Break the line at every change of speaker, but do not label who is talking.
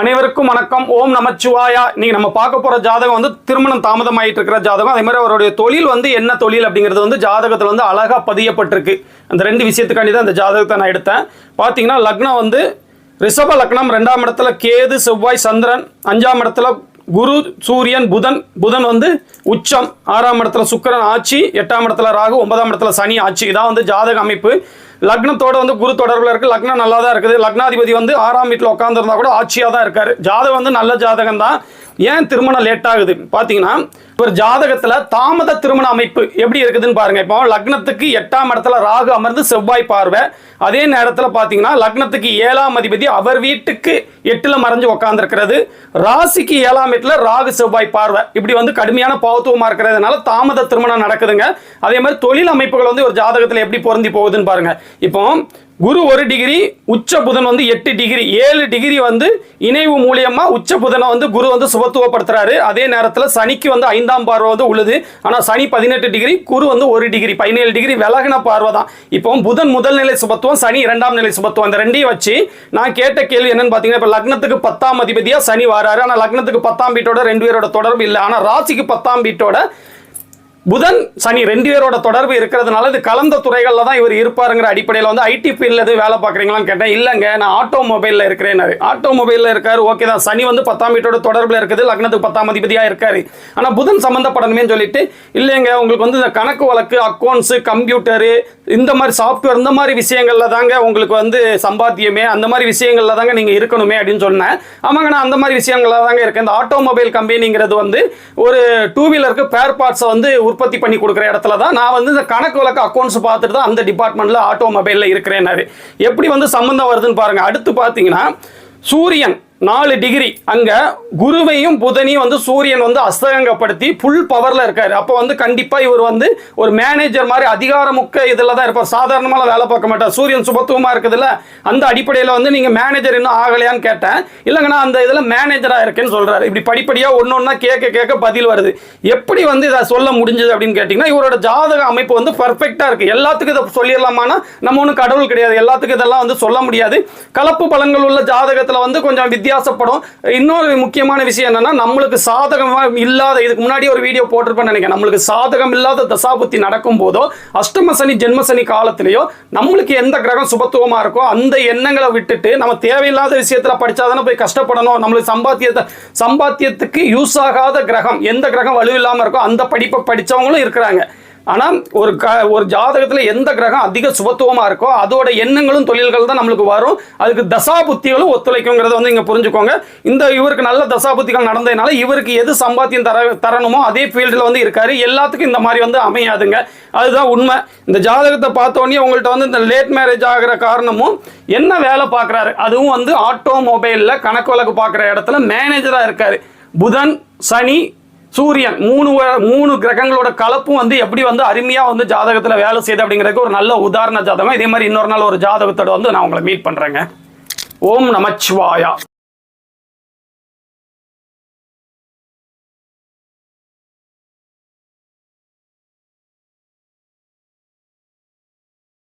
அனைவருக்கும் வணக்கம். ஓம் நமச்சிவாயா. நீங்க நம்ம பார்க்க போற ஜாதகம் வந்து திருமணம் தாமதம் ஆயிட்டு இருக்கிற ஜாதகம். அதே மாதிரி அவருடைய தொழில் வந்து என்ன தொழில் அப்படிங்கிறது வந்து ஜாதகத்துல வந்து அழகா பதியப்பட்டிருக்கு. அந்த ரெண்டு விஷயத்துக்காண்டி தான் அந்த ஜாதகத்தை நான் எடுத்தேன். பார்த்தீங்கன்னா லக்னம் வந்து ரிஷப லக்னம் ரெண்டாம் இடத்துல கேது செவ்வாய் சந்திரன். அஞ்சாம் இடத்துல குரு சூரியன் புதன். புதன் வந்து உச்சம். ஆறாம் இடத்துல சுக்கிரன் ஆட்சி. எட்டாம் இடத்துல ராகு. ஒன்பதாம் இடத்துல சனி ஆட்சி. இதான் வந்து ஜாதக அமைப்பு. லக்னத்தோட வந்து குரு தொடர்பில் இருக்கு. லக்னம் நல்லா தான் இருக்குது. லக்னாதிபதி வந்து ஆறாம் வீட்டில் உட்காந்துருந்தா கூட ஆட்சியாக தான் இருக்காரு. ஜாதகம் வந்து நல்ல ஜாதகம் தான் ஏன் திருமணம் லேட் ஆகுது? பார்த்தீங்கன்னா ஒரு ஜாதகத்தில் தாமத திருமண அமைப்பு எப்படி இருக்குதுன்னு பாருங்க. இப்போ லக்னத்துக்கு எட்டாம் இடத்துல ராகு அமர்ந்து செவ்வாய் பார்வை. அதே நேரத்தில் பார்த்தீங்கன்னா லக்னத்துக்கு ஏழாம் அதிபதி அவர் வீட்டுக்கு எட்டில் மறைஞ்சு உட்காந்துருக்கிறது ராசிக்கு ஏழாம் வீட்டில் ராகு செவ்வாய் பார்வை. இப்படி வந்து கடுமையான பௌத்துவமாக இருக்கிறதுனால தாமத திருமணம் நடக்குதுங்க. அதே மாதிரி தொழில் அமைப்புகள் வந்து ஒரு ஜாதகத்தில் எப்படி பொருந்தி போகுதுன்னு பாருங்க. இப்போ குரு ஒரு டிகிரி உச்ச புதன் வந்து எட்டு டிகிரி ஏழு டிகிரி வந்து இணைவு மூலியமாக உச்ச புதனை வந்து குரு வந்து சுபத்துவப்படுத்துறாரு. அதே நேரத்தில் சனிக்கு வந்து ஐந்தாம் பார்வை வந்து உள்ளது. ஆனால் சனி பதினெட்டு டிகிரி குரு வந்து ஒரு டிகிரி பதினேழு டிகிரி விலகின பார்வை தான். இப்போ புதன் முதல் நிலை சுபத்துவம் சனி இரண்டாம் நிலை சுபத்துவம். இந்த ரெண்டையும் வச்சு நான் கேட்ட கேள்வி என்னன்னு பார்த்தீங்கன்னா இப்போ லக்னத்துக்கு பத்தாம் அதிபதியாக சனி வராரு. ஆனால் லக்னத்துக்கு பத்தாம் வீட்டோட ரெண்டு பேரோட தொடர்பு இல்லை. ஆனால் ராசிக்கு பத்தாம் வீட்டோட புதன் சனி ரெண்டு பேரோட தொடர்பு இருக்கிறதுனால இது கலந்த துறைகளில் தான் இவர் இருப்பாருங்கிற அடிப்படையில் வந்து ஐடி ஃபீல்டில் எதுவும் வேலை பார்க்குறீங்களான்னு கேட்டேன். இல்லைங்க நான் ஆட்டோ மொபைலில் இருக்கிறேன்னாரு. ஆட்டோமொபைலில் இருக்காரு ஓகே தான். சனி வந்து பத்தாம் வீட்டோட தொடர்பில் இருக்குது லக்னத்துக்கு பத்தாம் அதிபதியாக இருக்காரு. ஆனால் புதன் சம்மந்தப்படணுமே சொல்லிட்டு இல்லைங்க உங்களுக்கு வந்து இந்த கணக்கு வழக்கு அக்கௌண்ட்ஸு கம்ப்யூட்டரு இந்த மாதிரி சாஃப்ட்வேர் இந்த மாதிரி விஷயங்களில் தாங்க உங்களுக்கு வந்து சம்பாத்தியமே அந்த மாதிரி விஷயங்களில் தாங்க நீங்கள் இருக்கணுமே அப்படின்னு சொன்னேன். ஆமாங்க நான் அந்த மாதிரி விஷயங்களில் தாங்க இருக்கேன். இந்த ஆட்டோமொபைல் கம்பெனிங்கிறது வந்து ஒரு டூ வீலருக்கு பேர் பார்ட்ஸை வந்து உற்பத்தி பண்ணி கொடுக்குற இடத்துல தான் நான் வந்து இந்த கணக்கு வழக்கு அக்கௌண்ட்ஸ் பார்த்துட்டு தான் அந்த டிபார்ட்மெண்ட்டில் ஆட்டோமொபைலில் இருக்கிறேன்னாரு. எப்படி வந்து சம்மந்தம் வருதுன்னு பாருங்கள் அடுத்து பார்த்தீங்கன்னா சூரியன். நாலு டிகிரி அங்கே குருவையும் புதனையும் வந்து சூரியன் வந்து அஸ்தகங்கப்படுத்தி ஃபுல் பவரில் இருக்கார். அப்போ வந்து கண்டிப்பாக இவர் வந்து ஒரு மேனேஜர் மாதிரி அதிகாரமுக்க இதில் தான் இருப்பார். சாதாரணமாக வேலை பார்க்க மாட்டார். சூரியன் சுபத்துவமாக இருக்குதுல்ல அந்த அடிப்படையில் வந்து நீங்கள் மேனேஜர் இன்னும் ஆகலையான்னு கேட்டேன். இல்லைங்க நான் அந்த இதில் மேனேஜராக இருக்கேன்னு சொல்கிறார் இப்படி படிப்படியாக ஒன்று ஒன்றா கேட்க கேட்க பதில் வருது. எப்படி வந்து இதை சொல்ல முடிஞ்சது அப்படின்னு கேட்டிங்கன்னா இவரோட ஜாதக அமைப்பு வந்து பர்ஃபெக்டாக இருக்குது எல்லாத்துக்கும் இதை சொல்லிடலாமான்னா நம்ம ஒன்றும் கடவுள் கிடையாது. எல்லாத்துக்கும் இதெல்லாம் வந்து சொல்ல முடியாது. கலப்பு பழங்கள் உள்ள ஜாதகத்தில் வந்து கொஞ்சம் வித்தியாசப்படும். இன்னொரு முக்கியமான விஷயம் என்னன்னா நம்மளுக்கு சாதகம் இல்லாத இதுக்கு முன்னாடி ஒரு வீடியோ போட்டிருப்பேன் நினைக்கிறேன். நம்மளுக்கு சாதகம் இல்லாத தசாபுத்தி நடக்கும் போதோ அஷ்டம சனி ஜென்ம சனி காலத்திலேயோ நம்மளுக்கு எந்த கிரகம் சுபத்துவமா இருக்கோ அந்த எண்ணங்களை விட்டுட்டு நம்ம தேவையில்லாத விஷயத்துல படிச்சாதானே போய் கஷ்டப்படணும். நம்மளுக்கு சம்பாத்தியத்தை சம்பாத்தியத்துக்கு யூஸ் ஆகாத கிரகம் எந்த கிரகம் வலுவில்லாம இருக்கோ அந்த படிப்பை படிச்சவங்களும் இருக்கிறாங்க. ஆனால் ஒரு க ஒரு ஜாதகத்தில் எந்த கிரகம் அதிக சுபத்துவமாக இருக்கோ அதோட எண்ணங்களும் தொழில்கள் தான் நம்மளுக்கு வரும். அதுக்கு தசா புத்திகளும் ஒத்துழைக்குங்கிறத வந்து இங்கே புரிஞ்சுக்கோங்க. இந்த இவருக்கு நல்ல தசா புத்திகள் நடந்ததுனால இவருக்கு எது சம்பாத்தியம் தர தரணுமோ அதே ஃபீல்டில் வந்து இருக்காரு. எல்லாத்துக்கும் இந்த மாதிரி வந்து அமையாதுங்க. அதுதான் உண்மை. இந்த ஜாதகத்தை பார்த்தோன்னே உங்கள்கிட்ட வந்து இந்த லேட் மேரேஜ் ஆகிற காரணமும் என்ன வேலை பார்க்குறாரு? அதுவும் வந்து ஆட்டோமொபைலில் கணக்கு வழக்கு பார்க்குற இடத்துல மேனேஜராக இருக்காரு. புதன் சனி சூரியன் மூணு மூணு கிரகங்களோட கலப்பும் வந்து எப்படி வந்து அருமையா வந்து ஜாதகத்துல வேலை செய்யுது அப்படிங்கிறதுக்கு ஒரு நல்ல உதாரண ஜாதகம். இதே மாதிரி இன்னொரு நாள் ஒரு ஜாதகத்தோட வந்து நான் உங்களை மீட் பண்றேங்க. ஓம் நமச்சிவாயா.